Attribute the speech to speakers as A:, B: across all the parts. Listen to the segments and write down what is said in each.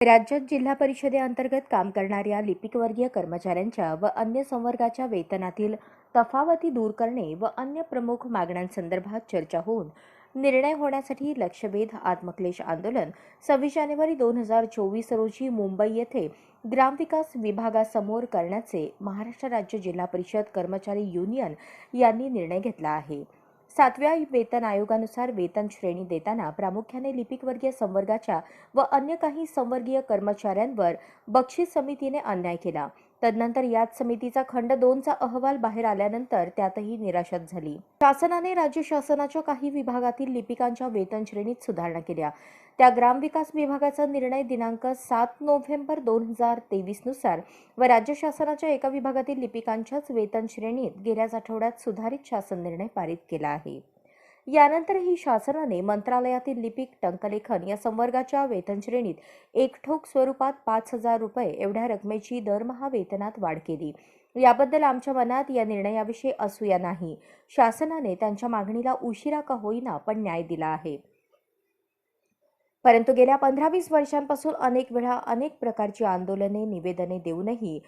A: राज्यात जिल्हा परिषदेअंतर्गत काम करणाऱ्या लिपिकवर्गीय कर्मचाऱ्यांच्या व अन्य संवर्गाच्या वेतनातील तफावती दूर करणे व अन्य प्रमुख मागण्यांसंदर्भात चर्चा होऊन निर्णय होण्यासाठी लक्षवेध आत्मक्लेश आंदोलन सव्वीस जानेवारी दोन हजार चोवीस रोजी मुंबई येथे ग्रामविकास विभागासमोर करण्याचे महाराष्ट्र राज्य जिल्हा परिषद कर्मचारी युनियन यांनी निर्णय घेतला आहे. सातव्या वेतन आयोगानुसार वेतन श्रेणी देताना प्रामुख्याने लिपिकवर्गीय संवर्गाच्या व अन्य काही संवर्गीय कर्मचाऱ्यांवर बक्षीस समितीने अन्याय केला. तदनंतर याच समितीचा खंड दोनचा अहवाल बाहेर आल्यानंतर त्यातही निराशाच झाली. शासनाने राज्य शासनाच्या काही विभागातील लिपिकांच्या वेतन श्रेणीत सुधारणा केल्या. त्या ग्रामविकास विभागाचा निर्णय दिनांक सात नोव्हेंबर दोन हजार तेवीसनुसार व राज्य शासनाच्या एका विभागातील लिपिकांच्याच वेतन श्रेणीत गेल्याच आठवड्यात सुधारित शासन निर्णय पारित केला आहे. यानंतरही शासनाने मंत्रालयातील लिपिक टंकलेखन या संवर्गाच्या वेतन श्रेणीत एकठोक स्वरूपात पाच हजार रुपये एवढ्या रकमेची दरमहा वेतनात वाढ केली. याबद्दल आमच्या मनात या निर्णयाविषयी असूया नाही. शासनाने त्यांच्या मागणीला उशिरा का होईना पण न्याय दिला आहे. परंतु गेल्या पंधरा वीस वर्षांपासून अनेक वेळा अनेक प्रकारची आंदोलने निवेदने देऊनही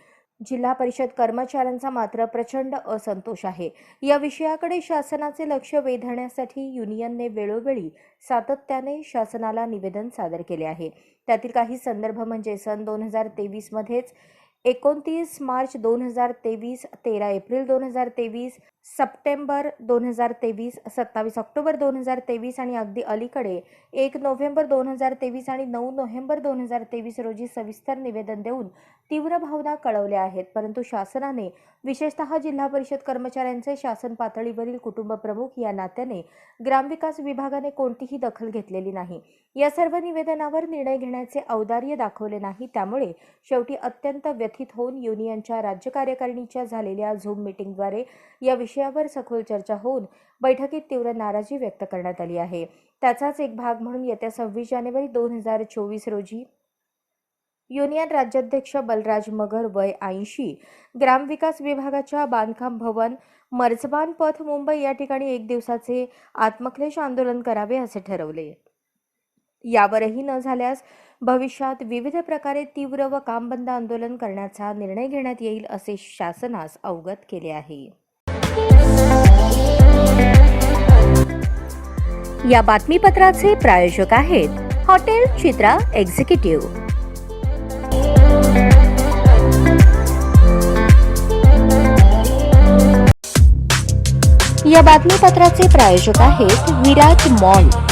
A: जिल्हा परिषद कर्मचाऱ्यांचा मात्र प्रचंड असंतोष आहे. या विषयाकडे शासनाचे लक्ष वेधण्यासाठी युनियनने वेळोवेळी सातत्याने शासनाला निवेदन सादर केले आहे. त्यातील काही संदर्भ म्हणजे सन दोन हजार तेवीसमध्येच एकोणतीस मार्च दोन हजार तेवीस तेरा एप्रिल दोन हजार तेवीस सप्टेंबर दोन हजार तेवीस सत्तावीस ऑक्टोबर दोन हजार तेवीस आणि अगदी अलीकडे एक नोव्हेंबर दोन हजार तेवीस आणि नऊ नोव्हेंबर दोन हजार तेवीस रोजी सविस्तर निवेदन देऊन तीव्र भावना कळवल्या आहेत. परंतु शासनाने विशेषतः जिल्हा परिषद कर्मचाऱ्यांचे शासन पातळीवरील कुटुंब प्रमुख या नात्याने ग्रामविकास विभागाने कोणतीही दखल घेतलेली नाही. या सर्व निवेदनावर निर्णय घेण्याचे औदार्य दाखवले नाही. त्यामुळे शेवटी अत्यंत व्यथित होऊन युनियनच्या राज्य कार्यकारिणीच्या झालेल्या झूम मीटिंगद्वारे या विषयावर सखोल चर्चा होऊन बैठकीत तीव्र नाराजी व्यक्त करण्यात आली आहे. त्याचाच एक भाग म्हणून येत्या सव्वीस जानेवारी दोन हजार चोवीस रोजी युनियन राज्याध्यक्ष बलराज मगर वय ऐंशी ग्रामविकास विभागाच्या बांधकाम भवन मर्जबान पथ मुंबई या ठिकाणी एक दिवसाचे आत्मक्लेश आंदोलन करावे असे ठरवले. यावरही न झाल्यास भविष्यात विविध प्रकारे तीव्र व कामबंद आंदोलन करण्याचा निर्णय घेण्यात येईल असे शासनास अवगत केले आहे. या बातमीपत्राचे प्रायोजक आहेत हॉटेल चित्रा एक्झिक्युटिव्ह. या बातमीपत्राचे प्रायोजक आहेत विराट मॉल.